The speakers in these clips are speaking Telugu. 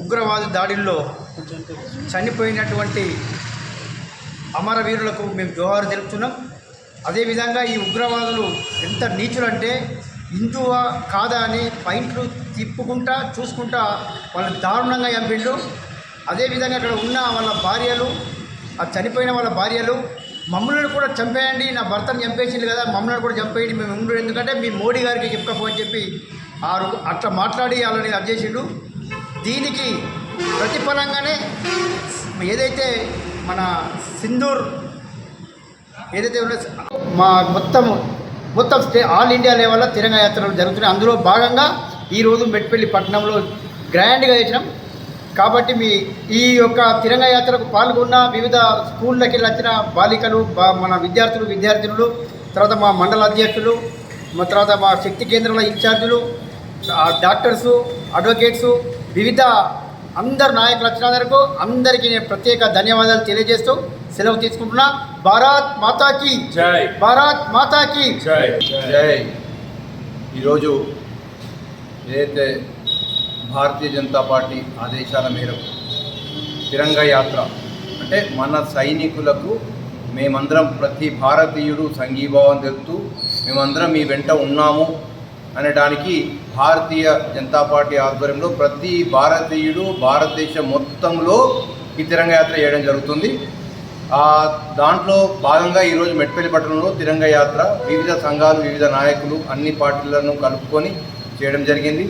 ఉగ్రవాద దాడుల్లో చనిపోయినటువంటి అమరవీరులకు మేము జోహారు తెలుపుతున్నాం. అదేవిధంగా ఈ ఉగ్రవాదులు ఎంత నీచులంటే హిందువా కాదా అని పాయింట్లు తిప్పుకుంటా చూసుకుంటా వాళ్ళని దారుణంగా చంపిండు అదేవిధంగా అక్కడ ఉన్న వాళ్ళ భార్యలు ఆ చనిపోయిన వాళ్ళ భార్యలు మమ్మల్ని కూడా చంపేయండి నా భర్తను చంపేసింది కదా మమ్మల్ని కూడా చంపేయండి మేము ఉండు. ఎందుకంటే మీ మోడీ గారికి చెప్పకపోని చెప్పి ఆరు అట్లా మాట్లాడి వాళ్ళని అది చేసిండు. దీనికి ప్రతిఫలంగానే ఏదైతే మన సింధూర్ ఏదైతే ఉన్నదో మా మొత్తం మొత్తం స్టే ఆల్ ఇండియా లెవెల్లో తిరంగ యాత్రలు జరుగుతున్నాయి. అందులో భాగంగా ఈరోజు మెట్పల్లి పట్టణంలో గ్రాండ్గా చేసినాం. కాబట్టి మీ ఈ యొక్క తిరంగ యాత్రకు పాల్గొన్న వివిధ స్కూళ్ళకి వచ్చిన బాలికలు బా- మన విద్యార్థులు విద్యార్థినులు తర్వాత మా మండల అధ్యక్షులు మా తర్వాత మా శక్తి కేంద్రాల ఇన్ఛార్జీలు డాక్టర్సు అడ్వకేట్సు వివిధ అందరు నాయకులు వచ్చినందుకు అందరికీ నేను ప్రత్యేక ధన్యవాదాలు తెలియజేస్తూ సెలవు తీసుకుంటున్నా. భారత్ మాతాకి జై. భారత్ మాతాకి జై. జై. ఈరోజు ఏదైతే భారతీయ జనతా పార్టీ ఆదేశాల మేరకు తిరంగ యాత్ర. అంటే మన సైనికులకు మేమందరం ప్రతి భారతీయుడు సంఘీభావం తెలుపుతూ మేమందరం మీ వెంట ఉన్నాము అనడానికి భారతీయ జనతా పార్టీ ఆధ్వర్యంలో ప్రతి భారతీయుడు భారతదేశం మొత్తంలో ఈ తిరంగ యాత్ర చేయడం జరుగుతుంది. దాంట్లో భాగంగా ఈరోజు మెట్పల్లి పట్టణంలో తిరంగ యాత్ర వివిధ సంఘాలు వివిధ నాయకులు అన్ని పార్టీలను కలుపుకొని చేయడం జరిగింది.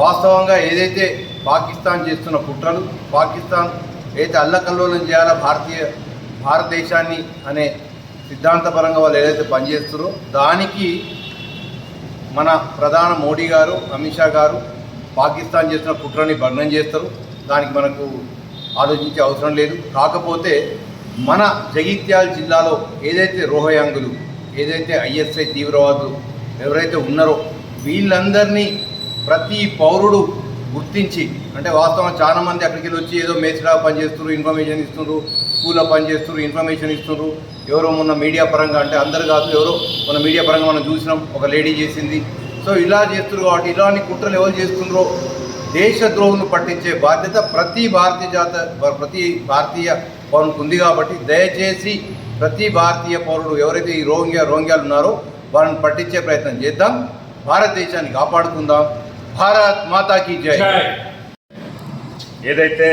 వాస్తవంగా ఏదైతే పాకిస్తాన్ చేస్తున్న కుట్రలు పాకిస్తాన్ ఏదైతే అల్లకల్లోలం చేయాలో భారతీయ భారతదేశాన్ని అనే సిద్ధాంతపరంగా వాళ్ళు ఏదైతే పనిచేస్తారో దానికి మన ప్రధాన మోడీ గారు అమిత్ షా గారు పాకిస్తాన్ చేస్తున్న కుట్రని భగ్నం చేస్తారు. దానికి మనకు ఆలోచించే అవసరం లేదు. కాకపోతే మన జగిత్యాల జిల్లాలో ఏదైతే రోహయాంగులు ఏదైతే ఐఎస్ఐ తీవ్రవాదులు ఎవరైతే ఉన్నారో వీళ్ళందరినీ ప్రతి పౌరుడు గుర్తించి అంటే వాస్తవం చాలా మంది అక్కడికి వెళ్ళి వచ్చి ఏదో మేస్లా పనిచేస్తున్నారు ఇన్ఫర్మేషన్ ఇస్తున్నారు స్కూల్లో పనిచేస్తున్నారు ఇన్ఫర్మేషన్ ఇస్తున్నారు. ఎవరో మొన్న మీడియా పరంగా అంటే అందరు కాదు ఎవరో మన మీడియా పరంగా మనం చూసినాం ఒక లేడీ చేసింది. సో ఇలా చేస్తున్నారు కాబట్టి ఇలాంటి కుట్రలు ఎవరు చేస్తున్నారో దేశద్రోహులను పట్టించే బాధ్యత ప్రతి భారతీయ జాత ప్రతి భారతీయ పౌరునికి ఉంది కాబట్టి దయచేసి ప్రతి భారతీయ పౌరుడు ఎవరైతే ఈ రోహింగ్యా రోహింగ్యాలు ఉన్నారో వాళ్ళని పట్టించే ప్రయత్నం చేద్దాం భారతదేశాన్ని కాపాడుకుందాం. భారత్ మాతాకి జై. ఏదైతే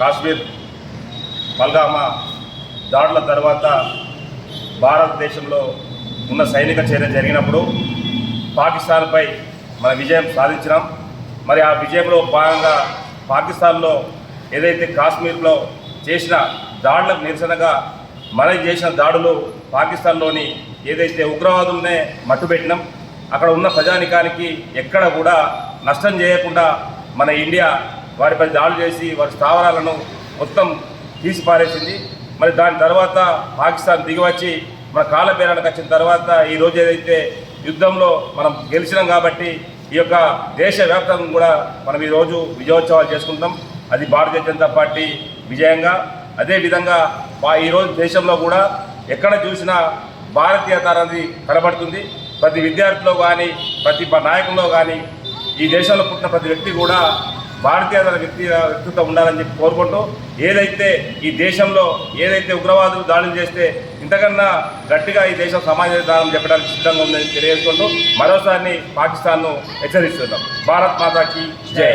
కాశ్మీర్ పల్గామా దాడుల తర్వాత భారతదేశంలో ఉన్న సైనిక చర్య జరిగినప్పుడు పాకిస్తాన్పై మన విజయం సాధించినాం. మరి ఆ విజయంలో భాగంగా పాకిస్తాన్లో ఏదైతే కాశ్మీర్లో చేసిన దాడులకు నిరసనగా మనం చేసిన దాడులు పాకిస్తాన్లోని ఏదైతే ఉగ్రవాదులనే మట్టుబెట్టినాం. అక్కడ ఉన్న ప్రజానికానికి ఎక్కడ కూడా నష్టం చేయకుండా మన ఇండియా వారిపై దాడులు చేసి వారి స్థావరాలను మొత్తం తీసిపారేసింది. మరి దాని తర్వాత పాకిస్తాన్ దిగివచ్చి మన కాళ్ళ వచ్చిన తర్వాత ఈ రోజు ఏదైతే యుద్ధంలో మనం గెలిచినాం కాబట్టి ఈ యొక్క దేశవ్యాప్తంగా కూడా మనం ఈరోజు విజయోత్సవాలు చేసుకుంటాం అది భారతీయ జనతా పార్టీ విజయంగా. అదేవిధంగా ఈరోజు దేశంలో కూడా ఎక్కడ చూసినా భారతీయత అనేది కనబడుతుంది. ప్రతి విద్యార్థిలో కానీ ప్రతి నాయకుల్లో కానీ ఈ దేశంలో పుట్టిన ప్రతి వ్యక్తి కూడా భారతీయ వ్యక్తి వ్యక్తిత్వం ఉండాలని చెప్పి కోరుకుంటూ ఏదైతే ఈ దేశంలో ఏదైతే ఉగ్రవాదులు దాడులు చేస్తే ఇంతకన్నా గట్టిగా ఈ దేశం సమాజ విధానం చెప్పడానికి సిద్ధంగా ఉందని తెలియజేసుకుంటూ మరోసారి పాకిస్తాన్ను హెచ్చరిస్తున్నాం. భారత్ మాతాకి జై.